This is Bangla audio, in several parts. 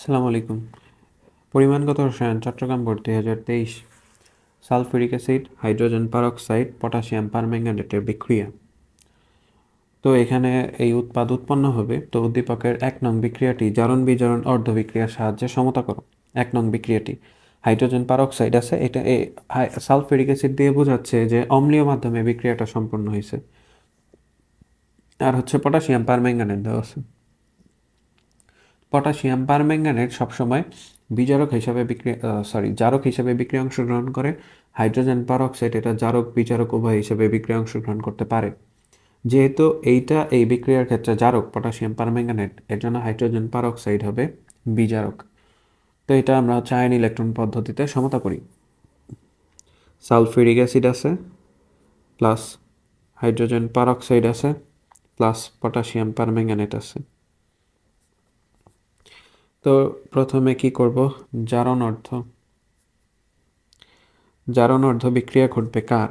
আসসালামু আলাইকুম। পরিমাণগত রসায়ন, চট্টগ্রাম বোর্ড দুই হাজার তেইশ। Sulphuric acid, hydrogen peroxide, potassium পারম্যাঙ্গানেটের বিক্রিয়া। তো এখানে এই উৎপাদ উৎপন্ন হবে। তো উদ্দীপকের এক নং বিক্রিয়াটি জারণ বিজারণ অর্ধ বিক্রিয়ার সাহায্যে সমতা করো। এক নং বিক্রিয়াটি, হাইড্রোজেন পারক্সাইড আছে। এটা এই সালফিউরিক অ্যাসিড দিয়ে বোঝাচ্ছে যে অম্লীয় মাধ্যমে বিক্রিয়াটা সম্পন্ন হয়েছে। আর হচ্ছে পটাশিয়াম পারম্যাঙ্গানেট দেওয়া আছে। পটাশিয়াম পারম্যাঙ্গানেট সবসময় বিজারক হিসাবে বিক্রিয়া সরি জারক হিসাবে বিক্রিয়া অংশগ্রহণ করে। হাইড্রোজেন পারক্সাইড এটা জারক, বিজারক, উভয় হিসাবে বিক্রিয়া অংশগ্রহণ করতে পারে। যেহেতু এইটা এই বিক্রিয়ার ক্ষেত্রে জারক, পটাশিয়াম পারম্যাঙ্গানেট, এর জন্য হাইড্রোজেন পারক্সাইড হবে বিজারক। তো এটা আমরা হচ্ছে আয়ন ইলেকট্রন পদ্ধতিতে সমতা করি। সালফিউরিক অ্যাসিড আছে, প্লাস হাইড্রোজেন পারক্সাইড আছে, প্লাস পটাশিয়াম পারম্যাঙ্গানেট আছে। তো প্রথমে কি করব? জারণ অর্ধ জারণ অর্ধ বিক্রিয়া ঘটবে কার?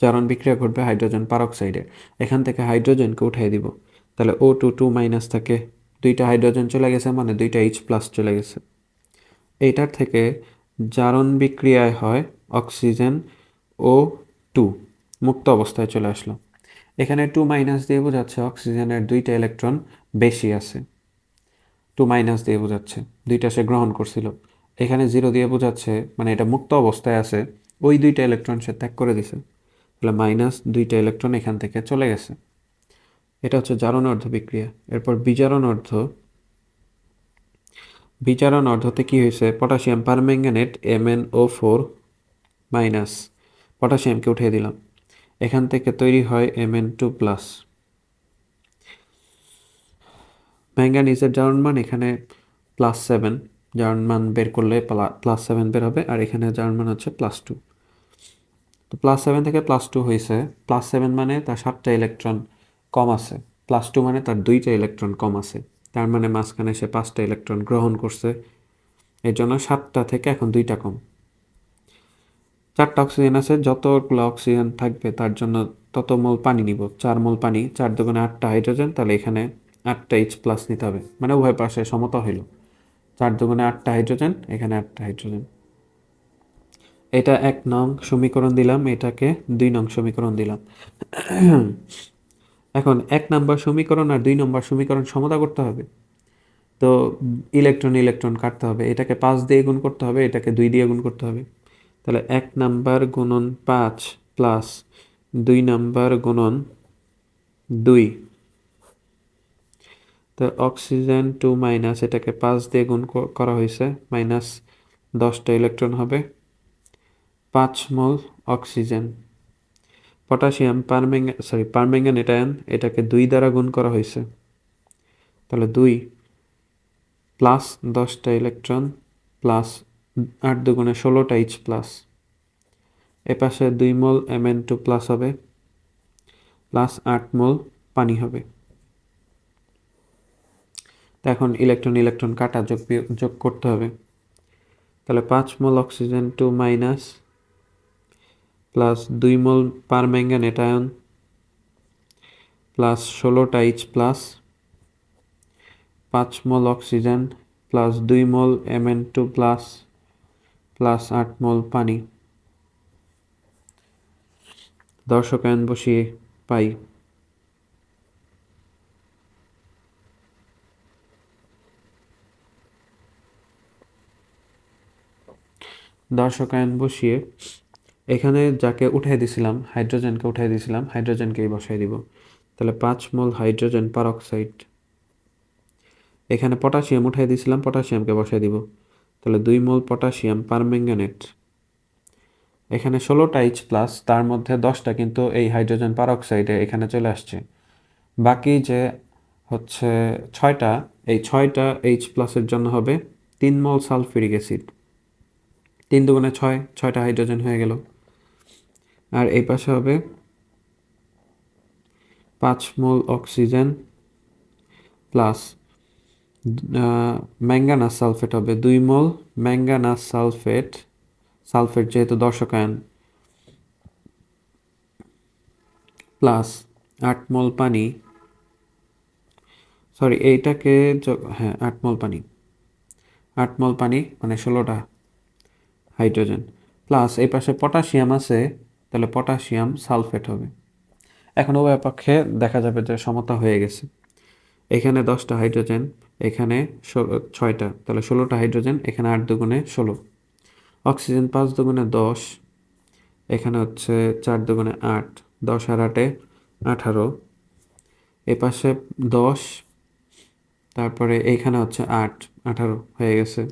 জারণ বিক্রিয়া ঘটবে হাইড্রোজেন পারক্সাইডে এখান থেকে হাইড্রোজেনকে উঠাই দিব। তাহলে ও টু টু মাইনাস থাকে। দুইটা হাইড্রোজেন চলে গেছে মানে দুইটা এইচ প্লাস চলে গেছে। এইটার থেকে জারণ বিক্রিয়ায় হয় অক্সিজেন ও টু মুক্ত অবস্থায় চলে আসলো। এখানে টু মাইনাস দিয়ে বোঝাচ্ছে অক্সিজেনের দুইটা ইলেকট্রন বেশি আছে। টু মাইনাস দিয়ে বোঝাচ্ছে। দুইটা সে গ্রহণ করছিল। এখানে জিরো দিয়ে বোঝাচ্ছে মানে এটা মুক্ত অবস্থায় আছে, ওই দুইটা ইলেকট্রন সে ত্যাগ করে দিছে। তাহলে মাইনাস দুইটা ইলেকট্রন এখান থেকে চলে গেছে। এটা হচ্ছে জারণ অর্ধ বিক্রিয়া। এরপর বিজারণ অর্ধ। বিজারণ অর্ধতে কি হয়েছে? Potassium permanganate M N O four minus পটাশিয়ামকে উঠিয়ে দিলাম। এখান থেকে তৈরি হয় এম এন টু প্লাস ম্যাঙ্গানিজের জারণ মান এখানে প্লাস সেভেন জারণ মান বের করলে প্লাস সেভেন বের হবে, আর এখানে জারণ মান হচ্ছে প্লাস টু তো প্লাস সেভেন থেকে প্লাস টু হয়েছে। প্লাস সেভেন মানে তার সাতটা ইলেকট্রন কম আছে। প্লাস টু মানে তার দুইটা ইলেকট্রন কম আছে। তার মানে মাঝখানে সে পাঁচটা ইলেকট্রন গ্রহণ করছে। এর জন্য সাতটা থেকে এখন দুইটা কম। চারটা অক্সিজেন আছে, যতগুলো অক্সিজেন থাকবে তার জন্য তত মোল পানি নিব। চার মোল পানি, চার দুগুণে আটটা হাইড্রোজেন তাহলে এখানে আটটা এইচ প্লাস নিতে হবে। মানে উভয় পাশে সমতা হইল। চার দুগুণে আটটা হাইড্রোজেন এখানে আটটা হাইড্রোজেন এটা এক নং সমীকরণ দিলাম, এটাকে দুই নং সমীকরণ দিলাম। এখন এক নম্বর সমীকরণ আর দুই নম্বর সমীকরণ সমতা করতে হবে। তো ইলেকট্রন ইলেকট্রন কাটতে হবে। এটাকে পাঁচ দিয়ে গুণ করতে হবে, এটাকে দুই দিয়ে গুণ করতে হবে। তাহলে এক নাম্বার গুণন পাঁচ প্লাস দুই নাম্বার গুণন দুই। তো অক্সিজেন টু মাইনাস এটাকে পাঁচ দিয়ে গুণ করা হয়েছে মাইনাস দশটা ইলেকট্রন হবে। পাঁচ মোল অক্সিজেন পটাশিয়াম পারম্যাঙ্গা সরি পারম্যাঙ্গানেট আয়ন এটাকে দুই দ্বারা গুণ করা হয়েছে। তাহলে দুই প্লাস দশটা ইলেকট্রন প্লাস আট দুগুণে ষোলোটা এইচ প্লাস এ পাশে দুই mole M N two plus হবে প্লাস আট মোল পানি হবে। তো এখন ইলেকট্রন ইলেকট্রন কাটা যোগ যোগ করতে হবে। তাহলে পাঁচ mole oxygen two minus plus দুই মোল পার ম্যাঙ্গানেট আয়ন প্লাস ষোলোটা এইচ প্লাস পাঁচ মোল অক্সিজেন প্লাস দুই mole M N two plus plus আট মোল পানি। দর্শক আয়ন বসিয়ে পাই। দর্শকায়ন বসিয়ে এখানে যাকে উঠাই দিছিলাম, হাইড্রোজেনকে উঠাই দিছিলাম, হাইড্রোজেনকেই বসাই দিব। তাহলে পাঁচ মোল হাইড্রোজেন পারক্সাইড। এখানে পটাশিয়াম উঠাই দিছিলাম, পটাশিয়ামকে বসাই দিব। তাহলে দুই মোল পটাশিয়াম পারম্যাঙ্গানেট এখানে ষোলোটা এইচ প্লাস তার মধ্যে দশটা কিন্তু এই হাইড্রোজেন পারক্সাইডে এখানে চলে আসছে। বাকি যে হচ্ছে ছয়টা, এই ছয়টা এইচ প্লাসের জন্য হবে তিন মোল সালফিউরিক অ্যাসিড। তিন দুগুণে ছয়, ছয়টা হাইড্রোজেন হয়ে গেল। আর এই পাশে হবে পাঁচ mole oxygen plus manganous sulphate হবে দুই মোল ম্যাঙ্গানাস সালফেট সালফেট যেহেতু দর্শকায়ন প্লাস আট মোল পানি। সরি এইটাকে হ্যাঁ আট মল পানি। আট মল পানি মানে ষোলোটা। হাইড্রোজেন। প্লাস এই পাশে পটাশিয়াম আছে, তাহলে পটাশিয়াম সালফেট হবে। এখন উভয় পক্ষে দেখা যাবে যে সমতা হয়ে গেছে। এখানে দশটা হাইড্রোজেন, এখানে ছয়টা, তাহলে ষোলোটা হাইড্রোজেন, এখানে আট দুগুণে ষোলো। অক্সিজেন পাঁচ দুগুণে দশ, এখানে হচ্ছে চার দুগুণে আট, দশ আর আটে আঠারো। এ পাশে দশ, তারপরে এইখানে হচ্ছে আট, আঠারো হয়ে গেছে।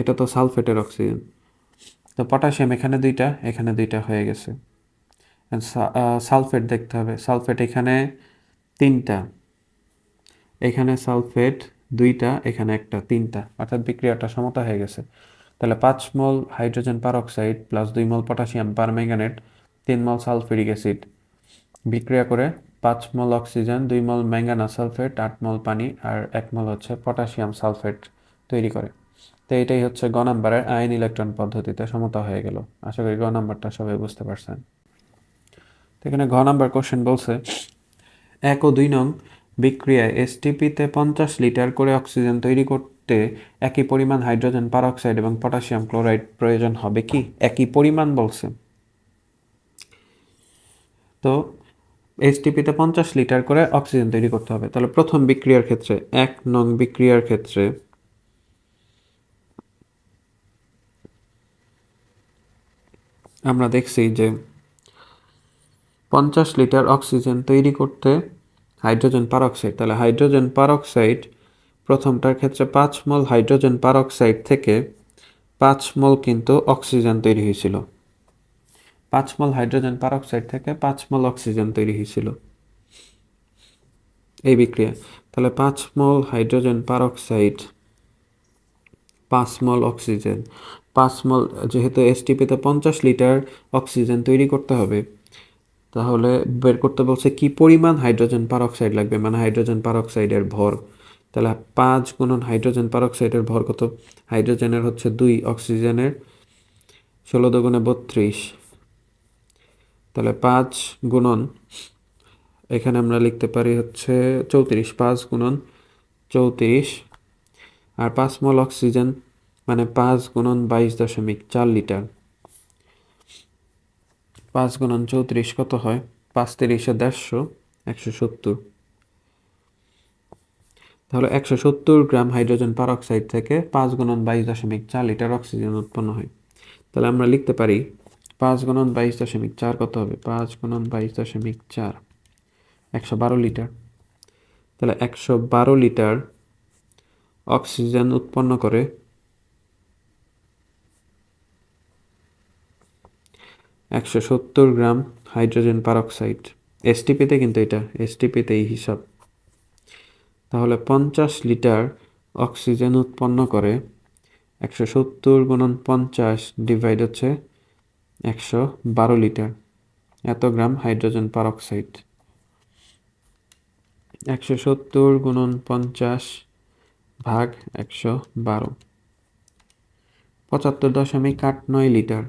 এটা তো সালফেটের অক্সিজেন। তো পটাশিয়াম এখানে দুইটা এখানে দুইটা হয়ে গেছে। সালফেট দেখতে হবে। সালফেট এখানে তিনটা, এখানে সালফেট দুইটা, এখানে একটা, তিনটা। অর্থাৎ বিক্রিয়াটা সমতা হয়ে গেছে। তাহলে পাঁচ মল হাইড্রোজেন পারঅক্সাইড প্লাস দুই মল পটাশিয়াম পারম্যাঙ্গানেট তিন মল সালফিউরিক অ্যাসিড। বিক্রিয়া করে পাঁচ মল অক্সিজেন, দুই মল ম্যাঙ্গানা সালফেট, আট মল পানি, আর এক মল হচ্ছে পটাশিয়াম সালফেট তৈরি করে। তো এটাই হচ্ছে গ নাম্বারের আইন ইলেকট্রন পদ্ধতিতে সমতা হয়ে গেল। আশা করি গ নাম্বারটা সবাই বুঝতে পারছেন। তো এখানে ঘ নাম্বার কোশ্চেন বলছে, এক ও দুই নং বিক্রিয়ায় এসটিপিতে পঞ্চাশ লিটার করে অক্সিজেন তৈরি করতে একই পরিমাণ হাইড্রোজেন পারঅক্সাইড এবং পটাশিয়াম ক্লোরাইড প্রয়োজন হবে কি? একই পরিমাণ বলছে। তো এসটিপিতে পঞ্চাশ লিটার করে অক্সিজেন তৈরি করতে হবে। তাহলে প্রথম বিক্রিয়ার ক্ষেত্রে, এক নং বিক্রিয়ার ক্ষেত্রে আমরা দেখছি যে পঞ্চাশ লিটার অক্সিজেন তৈরি করতে হাইড্রোজেন পারঅক্সাইড তাহলে হাইড্রোজেন পারঅক্সাইড প্রথমটার ক্ষেত্রে পাঁচ মল হাইড্রোজেন পারঅক্সাইড থেকে পাঁচ মল কিন্তু অক্সিজেন তৈরি হয়েছিল। পাঁচ মল হাইড্রোজেন পারঅক্সাইড থেকে পাঁচ মল অক্সিজেন তৈরি হয়েছিল। এই বিক্রিয়া। তাহলে পাঁচ মল হাইড্রোজেন পারঅক্সাইড পাঁচ মল অক্সিজেন। পাঁচ মল যেহেতু এসটিপিতে পঞ্চাশ লিটার অক্সিজেন তৈরি করতে হবে। তাহলে বের করতে বলছে কি পরিমাণ হাইড্রোজেন পারঅক্সাইড লাগবে? মানে হাইড্রোজেন পারঅক্সাইডের ভর। তাহলে পাঁচ গুণন হাইড্রোজেন পারঅক্সাইডের ভর কত? হাইড্রোজেনের হচ্ছে দুই, অক্সিজেনের ষোলো দুগুণে বত্রিশ। তাহলে পাঁচ গুণন, এখানে আমরা লিখতে পারি হচ্ছে চৌত্রিশ, পাঁচ গুণন চৌত্রিশ। আর পাঁচ মল অক্সিজেন মানে পাঁচ গুণন বাইশ দশমিক চার লিটার। পাঁচ গুণন চৌত্রিশ কত হয়? পাঁচ তিরিশে দেড়শো, একশো সত্তর। তাহলে একশো সত্তর গ্রাম হাইড্রোজেন পারঅক্সাইড থেকে পাঁচ গুণন বাইশ দশমিক চার লিটার অক্সিজেন উৎপন্ন হয়। তাহলে আমরা লিখতে পারি পাঁচ গুণন বাইশ দশমিক চার কত হবে? পাঁচ গুণন বাইশ দশমিক চার, একশো বারো লিটার। তাহলে একশো বারো লিটার অক্সিজেন উৎপন্ন করে একশো সত্তর গ্রাম হাইড্রোজেন পারঅক্সাইড এসটিপিতে কিন্তু এটা এসটিপিতে এই হিসাব। তাহলে পঞ্চাশ লিটার অক্সিজেন উৎপন্ন করে একশো সত্তর গুণন পঞ্চাশ ডিভাইড হচ্ছে একশো বারো লিটার, এত গ্রাম হাইড্রোজেন পারঅক্সাইড একশো সত্তর গুণন পঞ্চাশ ভাগ একশো বারো, পঁচাত্তর দশমিক আট নয় লিটার।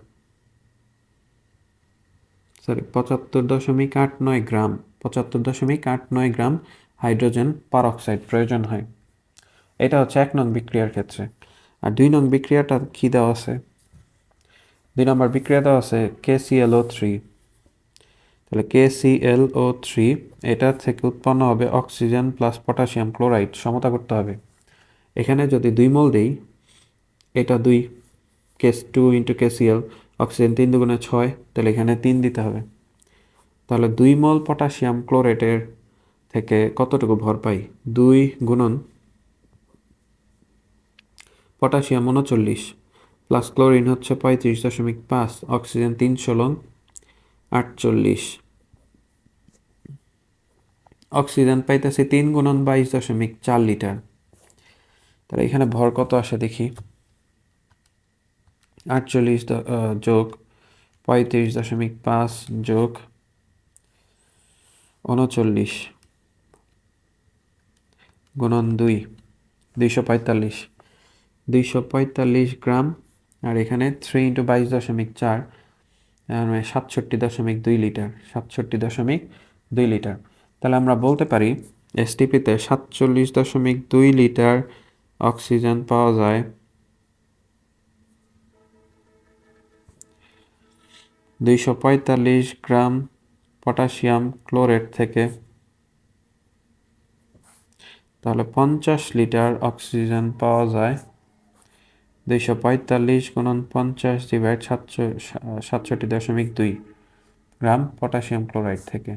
সরি পঁচাত্তর দশমিক আট নয় গ্রাম, পঁচাত্তর দশমিক আট নয় গ্রাম হাইড্রোজেন পারঅক্সাইড প্রয়োজন হয়। এটা হচ্ছে এক নং বিক্রিয়ার ক্ষেত্রে। আর দুই নং বিক্রিয়াটা কী দেওয়া আছে? দুই নম্বর বিক্রিয়া দেওয়া আছে কেসিএলও থ্রি তাহলে কেসিএলও থ্রি এটা থেকে উৎপন্ন হবে অক্সিজেন প্লাস পটাশিয়াম ক্লোরাইড, সমতা করতে হবে। এখানে যদি দুই মোল দেই, এটা দুই case two into KCl oxygen তিন দুগুণে ছয়, তাহলে এখানে তিন দিতে হবে। তাহলে দুই মল পটাশিয়াম ক্লোরেটের থেকে কতটুকু ভর পাই? দুই গুণন পটাশিয়াম উনচল্লিশ, প্লাস ক্লোরিন হচ্ছে পঁয়ত্রিশ দশমিক পাঁচ, অক্সিজেন তিনশো লং আটচল্লিশ। অক্সিজেন পাইতেছি তিন গুণন বাইশ দশমিক চার লিটার। তাহলে এখানে ভর কত আসে দেখি। আটচল্লিশ যোগ, পঁয়ত্রিশ দশমিক পাঁচ যোগ উনচল্লিশ গুণন দুই, দুইশো পঁয়তাল্লিশ। দুইশো পঁয়তাল্লিশ গ্রাম, আর এখানে থ্রি ইন্টু বাইশ দশমিক চার মানে সাতষট্টি দশমিক দুই লিটার, সাতষট্টি দশমিক দুই লিটার। তাহলে আমরা বলতে পারি এসটিপিতে সাতচল্লিশ দশমিক দুই লিটার অক্সিজেন পাওয়া যায়। দুইশো পঁয়তাল্লিশ গ্রাম পটাশিয়াম ক্লোরেট থেকে তাহলে পঞ্চাশ লিটার অক্সিজেন পাওয়া যায়। দুইশো পঁয়তাল্লিশ গুণন পঞ্চাশ ডিভাইড সাতশো, সাতষট্টি দশমিক দুই গ্রাম পটাশিয়াম ক্লোরাইড থেকে।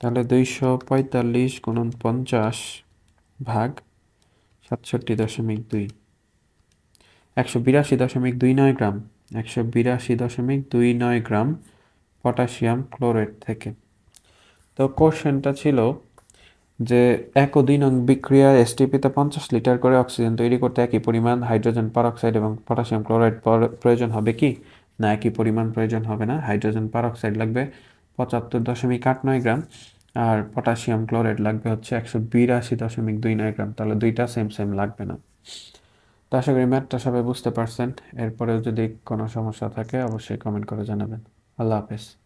তাহলে দুইশো পঁয়তাল্লিশ গুণন পঞ্চাশ ভাগ সাতষট্টি দশমিক দুই। একশো বিরাশি দশমিক দুই নয় গ্রাম। একশো বিরাশি দশমিক দুই নয় গ্রাম পটাশিয়াম ক্লোরেট থেকে। তো কোশ্চেনটা ছিল যে একদিন বিক্রিয়া এসটিপিতে পঞ্চাশ লিটার করে অক্সিজেন তৈরি করতে একই পরিমাণ হাইড্রোজেন পারঅক্সাইড এবং পটাশিয়াম ক্লোরাইড প্রয়োজন হবে কি? না, একই পরিমাণ প্রয়োজন হবে না। হাইড্রোজেন পারঅক্সাইড লাগবে পঁচাত্তর দশমিক আট নয় গ্রাম আর পটাশিয়াম ক্লোরাইড লাগবে হচ্ছে একশো বিরাশি দশমিক দুই নয় গ্রাম। তাহলে দুইটা সেম সেম লাগবে না। তো আশা করি ম্যাথটা সবাই বুঝতে পারছেন। এরপরেও যদি কোনো সমস্যা থাকে, অবশ্যই কমেন্ট করে জানাবেন। আল্লাহ হাফেজ।